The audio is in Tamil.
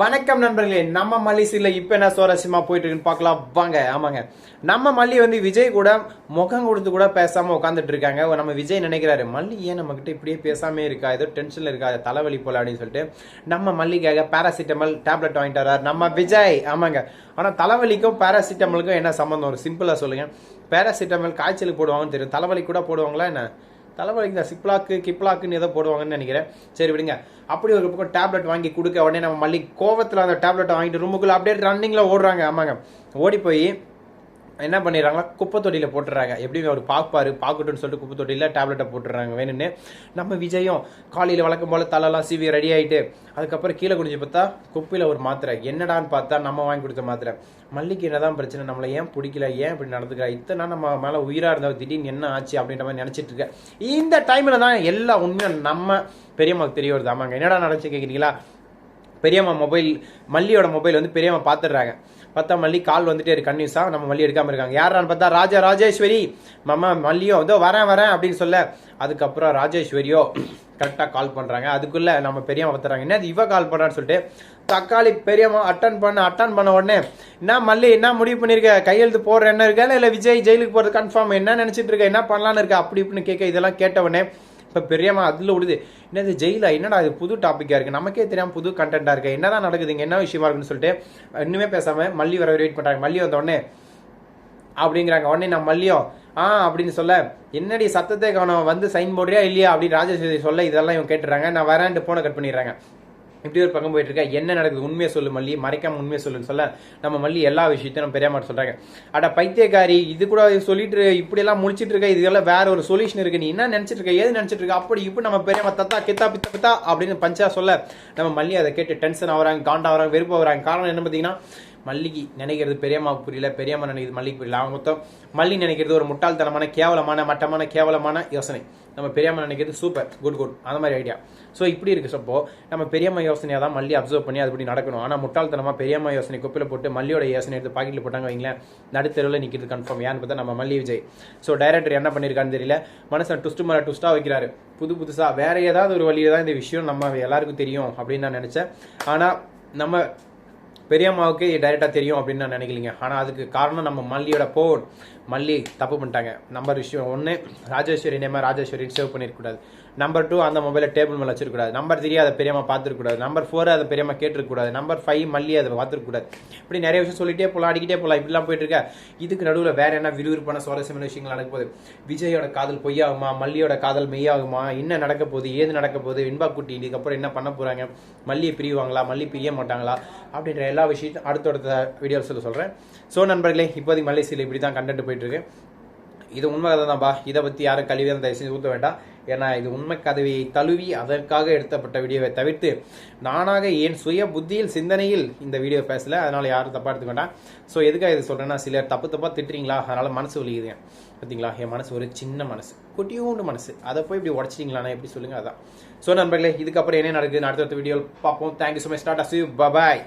வணக்கம் நண்பர்களே நம்ம மல்லிசில இப்ப என்ன சுவாரஸ்யமா போயிட்டு இருக்குன்னு பார்க்கலாம். வாங்க ஆமாங்க. நம்ம மல்லி வந்து விஜய் கூட முகம் கொடுத்து கூட பேசாம உட்காந்துட்டு இருக்காங்க. நம்ம விஜய் நினைக்கிறாரு மல்லி ஏன் நம்ம கிட்ட இப்படியே பேசாம இருக்கா? ஏதோ டென்ஷன்ல இருக்கா? தலைவலி போல அப்படின்னு சொல்லிட்டு நம்ம மல்லிக்காக பாராசிட்டமல் டேப்லெட் வாங்கிட்டு வரார் நம்ம விஜய் ஆமாங்க. ஆனா தலைவலிக்கும் பாராசிட்டமலுக்கும் என்ன சம்மந்தம் ஒரு சிம்பிளா சொல்லுங்க. பாராசிட்டமல் காய்ச்சலுக்கு போடுவாங்கன்னு தெரியும். தலைவலி கூட போடுவாங்களா என்ன? தலைவலி இந்த சிப்லாக்கு கிப்லாக்குன்னு ஏதோ போடுவாங்கன்னு நினைக்கிறேன். சரி விடுங்க. அப்படி ஒரு பக்கம் டேப்லெட் வாங்கி கொடுக்க உடனே நம்ம மல்லி கோவத்தில் அந்த டேப்லெட்டை வாங்கிட்டு ரூமுக்குள்ள அப்படியே ரன்னிங்கில் ஓடுறாங்க. ஆமாங்க. ஓடி போய் என்ன பண்ணிடுறாங்களா குப்பை தொட்டியில் போட்டுறாங்க எப்படி அவர் பார்ப்பாரு பார்க்கட்டும்னு சொல்லிட்டு குப்பை தொட்டியில் டேப்லெட்டை போட்டுறாங்க வேணும்னு நம்ம விஜயம் காலையில் வழக்கம் போல் தலைலாம் சிவி ரெடி ஆகிட்டு அதுக்கப்புறம் கீழே குடிஞ்சு பார்த்தா குப்பையில் ஒரு மாத்திரை. என்னடான்னு பார்த்தா நம்ம வாங்கி கொடுத்த மாத்திரை. மல்லிக்கு என்னதான் பிரச்சனை நம்மளை ஏன் பிடிக்கல ஏன் இப்படி நடந்துக்கிறா? இத்தனை நம்ம மேலே உயிராக இருந்தவர் திடீர்னு என்ன ஆச்சு அப்படின்ற மாதிரி நினச்சிட்டு இருக்கேன் இந்த டைமில் தான் எல்லா உண்மையும் நம்ம பெரியம்மாவுக்கு தெரிய வருது. ஆமாங்க. என்னடா நடந்துச்சு கேட்குறீங்களா பெரியம்மா மொபைல் மல்லியோட மொபைல் வந்து பெரியம்மா பார்த்துடுறாங்க பார்த்தா மல்லி கால் வந்துட்டே இருக்கு கன்யூஸாக நம்ம மல்லி எடுக்காமல் இருக்காங்க. யாரான்னு பார்த்தா ராஜா ராஜேஸ்வரி. மாமா மல்லியோ இதோ வரேன் வரேன் அப்படின்னு சொல்ல அதுக்கப்புறம் ராஜேஸ்வரியோ கரெக்டாக கால் பண்ணுறாங்க அதுக்குள்ளே நம்ம பெரியம்மா பார்த்துறாங்க என்ன இவ கால் பண்ணுறான்னு சொல்லிட்டு தக்காளி பெரியம்மா அட்டன் பண்ண அட்டன் பண்ண உடனே என்ன மல்லி என்ன முடிவு பண்ணியிருக்க கையெழுத்து போடுற என்ன இருக்கா? இல்லை விஜய் ஜெயிலுக்கு போகிறது கன்ஃபார்ம் என்ன நினச்சிட்டு இருக்க? என்ன பண்ணலான்னு இருக்க? அப்படி இப்படின்னு கேட்க இதெல்லாம் கேட்ட உடனே இப்போ பெரியம்மா அதில் விடுது என்னது ஜெயிலா? என்னடா இது புது டாப்பிக்காக இருக்குது நமக்கே தெரியாமல் புது கண்டென்ட்டாக இருக்குது என்னதான் நடக்குதுங்க என்ன விஷயமா இருக்குன்னு சொல்லிட்டு இன்னுமே பேசாமல் மல்லி வர வெயிட் பண்ணுறாங்க மல்லி வந்த உடனே அப்படிங்கிறாங்க. உடனே நான் மல்லியம் ஆ அப்படின்னு சொல்ல என்னடி சத்தத்தை கவனம்? வந்து சைன் போடுறியா இல்லையா? அப்படின்னு ராஜேஸ்வரி சொல்ல இதெல்லாம் இவங்க கேட்டுறாங்க நான் வரேன்ட்டு போனை கட் பண்ணிடுறாங்க. இப்படி ஒரு பக்கம் போயிட்டு இருக்கா? என்ன நடக்குது? உண்மையை சொல்லு மல்லி. மறைக்காம உண்மையை சொல்லுன்னு சொல்ல நம்ம மல்லி எல்லா விஷயத்தையும் நம்ம பெரியம்மா சொல்றாங்க. அட பைத்தியக்காரி இது கூட சொல்லிட்டு இப்படி எல்லாம் முடிச்சிட்டு இருக்க இதெல்லாம் வேற ஒரு சொல்யூஷன் இருக்கு. நீ என்ன நினைச்சிட்டு இருக்க? ஏது நினைச்சிட்டு இருக்க? அப்படி இப்படி நம்ம பெரியாம தத்தா கித்தா பித்த பித்தா அப்படின்னு பஞ்சா சொல்ல நம்ம மல்லி அதை கேட்டு டென்ஷன் ஆகுறாங்க காண்டா ஆகுறாங்க வெறுப்பு ஆகுறாங்க. காரணம் என்ன பார்த்தீங்கன்னா மல்லிகை நினைக்கிறது பெரியம்மாவுக்கு புரியல பெரியம்மா நினைக்கிறது மல்லிகை புரியல. அவங்க மொத்தம் மல்லி நினைக்கிறது ஒரு முட்டாள்தனமான கேவலமான மட்டமான கேவலமான யோசனை. நம்ம பெரியம்மா நினைக்கிறது சூப்பர் குட் குட் அந்த மாதிரி ஐடியா ஸோ இப்படி இருக்கு. சப்போ நம்ம பெரியம்மா யோசனையாக தான் மல்லி அப்சர்வ் பண்ணி அதுபடி நடக்கணும். ஆனால் முட்டாள்தனமாக பெரியம்மா யோசனை குப்பையில் போட்டு மல்லியோட யோசனை எடுத்து பாக்கெட்டில் போட்டாங்க வைங்களேன் நடுத்தெருவில் நிற்கிறது கன்ஃபார்ம் ஏன்னு பார்த்தா நம்ம மல்லி விஜய். ஸோ டைரக்டர் என்ன பண்ணியிருக்கான்னு தெரியல. மனசன் டுஸ்ட்டு மேலே டுஸ்ட்டாக வைக்கிறாரு. புது புதுசாக வேறு ஏதாவது ஒரு வழியில் தான் இந்த விஷயம் நம்ம எல்லாருக்கும் தெரியும் அப்படின்னு நான் நினச்சேன். ஆனால் நம்ம பெரியம்மாவுக்கு டைரெக்டாக தெரியும் அப்படின்னு நான் நினைக்கலிங்க. ஆனால் அதுக்கு காரணம் நம்ம மல்லியோட போன். மல்லி தப்பு பண்ணிட்டாங்க. நம்பர் விஷயம் ஒன்று ராஜேஸ்வரி நேம ராஜேஸ்வரி சேவ் பண்ணிருக்கக்கூடாது நம்பர் டூ அந்த மொபைலை டேபிள் மேலே வச்சிருக்கூடாது நம்பர் த்ரீ அதை பெரியம்மா பார்த்துருக்கூடாது நம்பர் ஃபோர் அதை பெரியம்மா கேட்டிருக்கக்கூடாது நம்பர் ஃபைவ் மல்லி அதை பார்த்துருக்கூடாது இப்படி நிறைய விஷயம் சொல்லிட்டே போகலாம் அடிக்கிட்டே போகலாம் இப்படிலாம் போயிட்டு இருக்க. இதுக்கு நடுவில் வேற என்ன விறுவிறுப்பான சுவாரஸ்யமான விஷயங்கள் நடக்க போகுது? விஜயோட காதல் பொய்யாகுமா? மல்லியோட காதல் மெய்யாகுமா? என்ன நடக்க போகுது? ஏது நடக்க போகுது? வெண்பா குட்டி இதுக்கப்புறம் என்ன பண்ண போகிறாங்க மல்லியை பிரிவாங்களா? மல்லி பிரிய மாட்டாங்களா? அப்படின்ற எல்லா விஷயத்தையும் அடுத்தடுத்த வீடியோஸில் சொல்கிறேன் ஸோ நண்பர்களே இப்போதைக்கு மலேசியில் இப்படி தான் கண்டென்ட் போயிட்டுருக்கு. இது உண்மை கதை தான்ப்பா இதை பற்றி யாரும் கழுவி தான் தயவு செஞ்சு ஊற்ற வேண்டாம். ஏன்னா இது உண்மை கதவியை தழுவி அதற்காக எடுத்தப்பட்ட வீடியோவை தவிர்த்து நானாக என் சுய புத்தியில் சிந்தனையில் இந்த வீடியோ பேசல. அதனால் யாரும் தப்பாக எடுத்துக்க வேண்டாம். ஸோ எதுக்காக இது சொல்கிறேன்னா சிலர் தப்பு தப்பாக திட்டுறீங்களா? அதனால் மனசு வலிக்குதுங்க. பார்த்தீங்களா என் மனசு ஒரு சின்ன மனசு. குட்டியூண்டு மனசு. அதை போய் இப்படி உடச்சிட்டீங்களாண்ணா? எப்படி சொல்லுங்கள் அதான். ஸோ நண்பர்களே இதுக்கப்புறம் என்ன நடக்குது அடுத்த வீடியோ பார்ப்போம். Thank you so much tata C bye bye